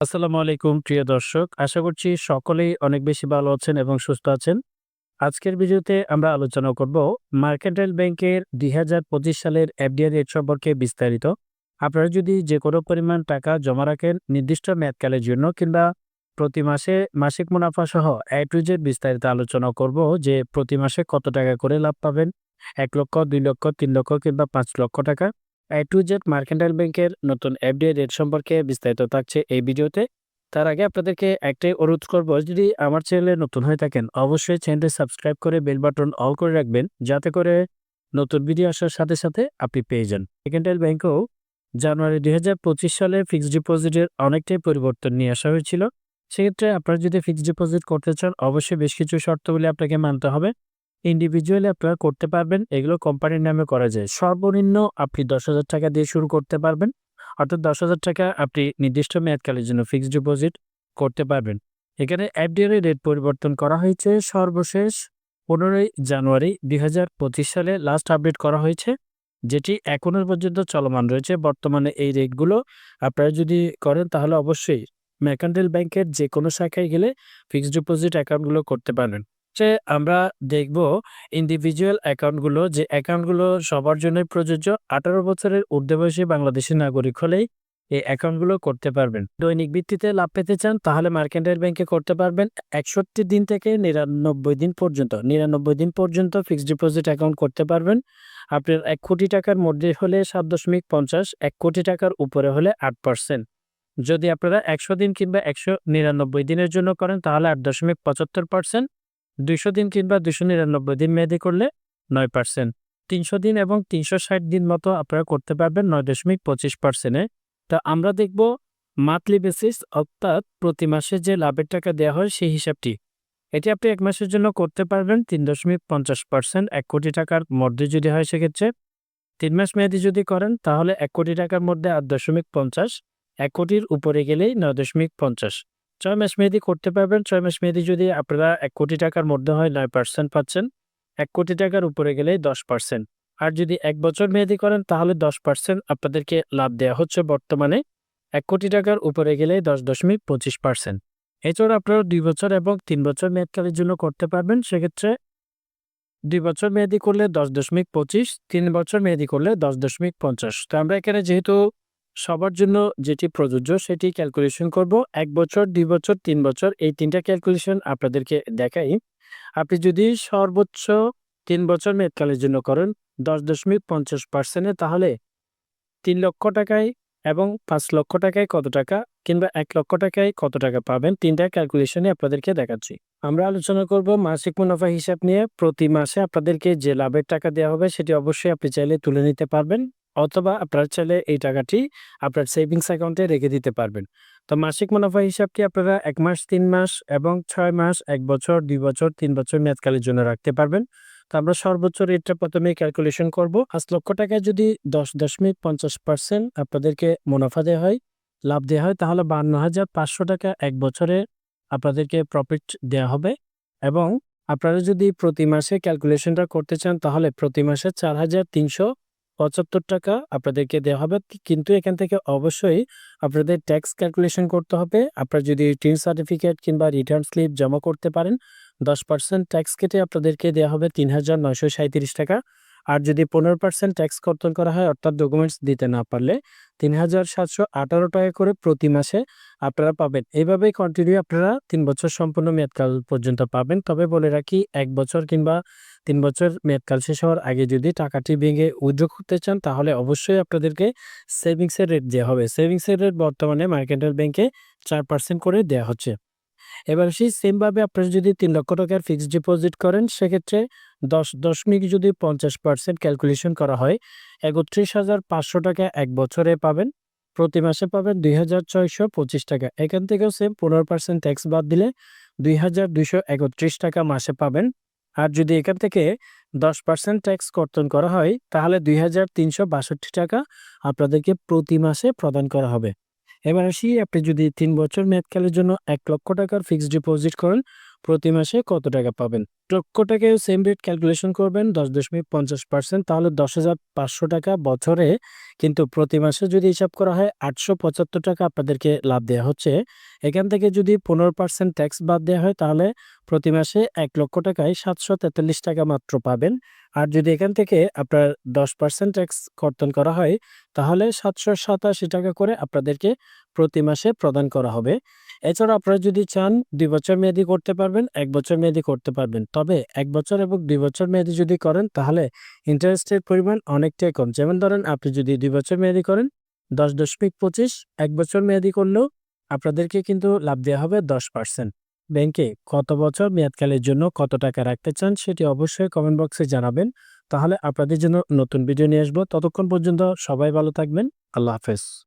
আসসালামু আলাইকুম, প্রিয় দর্শক। আশা করছি সকলেই অনেক বেশি ভালো আছেন এবং সুস্থ আছেন। আজকের ভিডিওতে আমরা আলোচনা করব মার্কেন্টাইল ব্যাংকের দুই হাজার পঁচিশ সালের এফডিআর রেট সম্পর্কে বিস্তারিত। আপনারা যদি যে কোনো পরিমাণ টাকা জমা রাখেন নির্দিষ্ট মেয়াদকালের জন্য কিংবা প্রতি মাসে মাসিক মুনাফা সহ এ বিস্তারিত আলোচনা করব যে প্রতি মাসে কত টাকা করে লাভ পাবেন? এক লক্ষ, দুই লক্ষ, তিন লক্ষ কিংবা পাঁচ লক্ষ টাকা। টু জেড মার্কেন্টাইল ব্যাংকের নতুন এফডিআই রেট সম্পর্কে বিস্তারিত থাকছে এই ভিডিওতে। তার আগে আপনাদেরকে একটাই অনুরোধ করব, যদি আমার চ্যানেলে নতুন হয়ে থাকেন, অবশ্যই চ্যানেলটি সাবস্ক্রাইব করে বেল বাটন অল করে রাখবেন, যাতে করে নতুন ভিডিও আসার সাথে সাথে আপনি পেয়ে যান। মার্কেন্টাইল ব্যাংকেও জানুয়ারি দুই হাজার পঁচিশ সালে ফিক্সড ডিপোজিটের অনেকটাই পরিবর্তন নিয়ে আসা হয়েছিল। সেক্ষেত্রে আপনারা যদি ফিক্সড ডিপোজিট করতে চান, অবশ্যই বেশ কিছু শর্তগুলি আপনাকে মানতে হবে। ইন্ডিভিজুয়ালি আপনারা করতে পারবেন, এগুলো কোম্পানির নামে করা যায়। সর্বনিম্ন আপনি দশ হাজার টাকা দিয়ে শুরু করতে পারবেন, অর্থাৎ দশ হাজার টাকা আপনি নির্দিষ্ট মেয়াদকালের জন্য ফিক্সড ডিপোজিট করতে পারবেন। এখানে এফডিআর রেট পরিবর্তন করা হয়েছে। সর্বশেষ পনেরোই জানুয়ারি দুই হাজার পঁচিশ সালে লাস্ট আপডেট করা হয়েছে, যেটি এখনও পর্যন্ত চলমান রয়েছে। বর্তমানে এই রেটগুলো আপনারা যদি করেন, তাহলে অবশ্যই ম্যাকান্ডেল ব্যাংকের যে কোনো শাখায় গেলে ফিক্সড ডিপোজিট অ্যাকাউন্টগুলো করতে পারবেন। যে আমরা দেখব ইন্ডিভিজুয়াল অ্যাকাউন্টগুলো যে অ্যাকাউন্টগুলো সবার জন্যই প্রযোজ্য, আঠারো বছরের ঊর্ধ্বে বয়সী বাংলাদেশি নাগরিক হলেই এই অ্যাকাউন্টগুলো করতে পারবেন। দৈনিক ভিত্তিতে লাভ পেতে চান তাহলে মার্কেন্টাইল ব্যাংকে করতে পারবেন একষট্টি দিন থেকে নিরানব্বই দিন পর্যন্ত। নিরানব্বই দিন পর্যন্ত ফিক্সড ডিপোজিট অ্যাকাউন্ট করতে পারবেন। আপনার এক কোটি টাকার মধ্যে হলে সাত দশমিক পঞ্চাশ, এক কোটি টাকার উপরে হলে আট পার্সেন্ট যদি আপনারা একশো দিন কিংবা একশো নিরানব্বই দিনের জন্য করেন তাহলে আট দশমিক পঁচাত্তর পার্সেন্ট দুইশো দিন কিংবা দুশো নিরানব্বই দিন মেয়াদি করলে নয় পার্সেন্ট। তিনশো দিন এবং তিনশো ষাট দিন মতো আপনারা করতে পারবেন নয় দশমিক পঁচিশ পার্সেন্টে তা আমরা দেখব মান্থলি বেসিস অর্থাৎ প্রতি মাসে যে লাভের টাকা দেওয়া হয় সেই হিসাবটি। এটি আপনি এক মাসের জন্য করতে পারবেন তিন দশমিক পঞ্চাশ পার্সেন্ট এক কোটি টাকার মধ্যে যদি হয় সেক্ষেত্রে। তিন মাস মেয়াদি যদি করেন তাহলে এক কোটি টাকার মধ্যে আট দশমিক পঞ্চাশ, এক কোটির উপরে গেলেই নয় দশমিক পঞ্চাশ। ছয় মাস মেয়াদি করতে পারবেন। ছয় মাস মেয়াদি যদি আপনারা এক কোটি টাকার মধ্যে হয় নয় পার্সেন্ট পাচ্ছেন, এক কোটি টাকার উপরে গেলেই দশ পার্সেন্ট আর যদি এক বছর মেয়াদি করেন, তাহলে দশ পার্সেন্ট আপনাদেরকে লাভ দেওয়া হচ্ছে বর্তমানে। এক কোটি টাকার উপরে গেলে দশ দশমিক পঁচিশ পার্সেন্ট এছাড়া আপনারা দুই বছর এবং তিন বছর মেয়াদকালের জন্য করতে পারবেন। সেক্ষেত্রে দুই বছর মেয়াদি করলে দশ দশমিক পঁচিশ, তিন বছর মেয়াদি করলে দশ দশমিক পঞ্চাশ। তো আমরা এখানে যেহেতু সবার জন্য যেটি প্রযোজ্য সেটি ক্যালকুলেশন করব। এক বছর, দুই বছর, তিন বছর এই তিনটা ক্যালকুলেশন আপনাদেরকে দেখাই। আপনি যদি সর্বোচ্চ তিন বছর মেয়াদকালের জন্য করেন, দশ দশমিক পঞ্চাশ পার্সেন্টে তাহলে তিন লক্ষ টাকায় এবং পাঁচ লক্ষ টাকায় কত টাকা কিংবা এক লক্ষ টাকায় কত টাকা পাবেন তিনটা ক্যালকুলেশনে আপনাদেরকে দেখাচ্ছি। আমরা আলোচনা করব মাসিক মুনাফা হিসাব নিয়ে। প্রতি মাসে আপনাদেরকে যে লাভের টাকা দেওয়া হবে সেটি অবশ্যই আপনি চাইলে তুলে নিতে পারবেন। অথবা আপনার চাইলে এই টাকাটি আপনার সেভিংস অ্যাকাউন্টে রেখে দিতে পারবেন। তো মাসিক মুনাফা হিসাবটি আপনারা এক মাস, তিন মাস এবং ছয় মাস, এক বছর, দুই বছর, তিন বছর মেয়াদকালের জন্য রাখতে পারবেন? তো আমরা সর্বোচ্চ রেটটা প্রথমে ক্যালকুলেশন করব। পাঁচ লক্ষ টাকায় যদি দশ দশমিক পঞ্চাশ পার্সেন্ট আপনাদেরকে মুনাফা দেওয়া হয়, লাভ দেওয়া হয়, তাহলে বান্ন হাজার পাঁচশো টাকা এক বছরে আপনাদেরকে প্রফিট দেওয়া হবে এবং আপনারা যদি প্রতি মাসে ক্যালকুলেশনটা করতে চান, তাহলে প্রতি মাসে চার হাজার তিনশো পঁচাত্তর টাকা আপনাদেরকে দেওয়া হবে। কিন্তু এখান থেকে অবশ্যই আপনাদের ট্যাক্স ক্যালকুলেশন করতে হবে। আপনার যদি টিন সার্টিফিকেট কিংবা রিটার্ন স্লিপ জমা করতে পারেন, দশ পার্সেন্ট ট্যাক্স কেটে আপনাদেরকে দেওয়া হবে তিন হাজার নয়শো টাকা। আর যদি পনেরো পার্সেন্ট ট্যাক্স কর্তন করা হয়, অর্থাৎ ডকুমেন্টস দিতে না পারলে তিন হাজার সাতশো আঠারো টাকা করে প্রতি মাসে আপনারা পাবেন। এইভাবেই কন্টিনিউ আপনারা তিন বছর সম্পূর্ণ মেয়াদকাল পর্যন্ত পাবেন। তবে বলে রাখি, এক বছর কিংবা তিন বছর মেয়াদকাল শেষ হওয়ার আগে যদি টাকাটি ভেঙে উইথড্র করতে চান, তাহলে অবশ্যই আপনাদেরকে সেভিংসের রেট দেওয়া হবে। সেভিংসের রেট বর্তমানে মার্কেন্টাল ব্যাংকে চার পার্সেন্ট করে দেওয়া হচ্ছে। এবার সেই সেমভাবে আপনারা যদি তিন লক্ষ টাকার ফিক্সড ডিপোজিট করেন, সেক্ষেত্রে দশ দশমিক যদি পঞ্চাশ পার্সেন্ট ক্যালকুলেশন করা হয়, একত্রিশ হাজার পাঁচশো টাকা এক বছরে পাবেন। প্রতি মাসে পাবেন দুই হাজার ছয়শো পঁচিশ টাকা। এখান থেকেও সেম পনেরো পার্সেন্ট ট্যাক্স বাদ দিলে দুই হাজার দুইশো একত্রিশ টাকা মাসে পাবেন। আর যদি এখান থেকে দশ পার্সেন্ট ট্যাক্স কর্তন করা হয়, তাহলে দুই হাজার তিনশো বাষট্টি টাকা আপনাদেরকে প্রতি মাসে প্রদান করা হবে। এবার আসি আপনি যদি তিন বছর মেয়াদকালের জন্য এক লক্ষ টাকার ফিক্সড ডিপোজিট করেন প্রতি মাসে কত টাকা পাবেন? লক্ষ টাকায় সেম রেট ক্যালকুলেশন করবেন, দশ দশমিক পঞ্চাশ পার্সেন্ট তাহলে দশ হাজার পাঁচশো টাকা বছরে। কিন্তু প্রতি মাসে যদি হিসাব করা হয়, আটশো পঁচাত্তর টাকা আপনাদেরকে লাভ দেওয়া হচ্ছে। এখান থেকে যদি পনেরো পার্সেন্ট ট্যাক্স বাদ দেওয়া হয়, তাহলে প্রতি মাসে এক লক্ষ টাকায় সাতশো তেতাল্লিশ টাকা মাত্র পাবেন। আর যদি এখান থেকে আপনার দশ পার্সেন্ট ট্যাক্স কর্তন করা হয়, তাহলে সাতশো সাতাশি টাকা করে আপনাদেরকে প্রতি মাসে প্রদান করা হবে। এছাড়া আপনারা যদি চান দুই বছর মেয়াদি করতে পারবেন, এক বছর মেয়াদি করতে পারবেন। তবে এক বছর এবং দুই বছর মেয়াদি যদি করেন, তাহলে ইন্টারেস্টের পরিমাণ অনেকটাই কম। যেমন ধরেন আপনি যদি দুই বছর মেয়াদি করেন, দশ দশমিক পঁচিশ, এক বছর মেয়াদি করলেও আপনাদেরকে কিন্তু লাভ দেওয়া হবে দশ পার্সেন্ট ব্যাংকে কত বছর মেয়াদকালের জন্য কত টাকা রাখতে চান, সেটি অবশ্যই কমেন্ট বক্সে জানাবেন। তাহলে আপনাদের জন্য নতুন ভিডিও নিয়ে আসব। ততক্ষণ পর্যন্ত সবাই ভালো থাকবেন। আল্লাহ হাফেজ।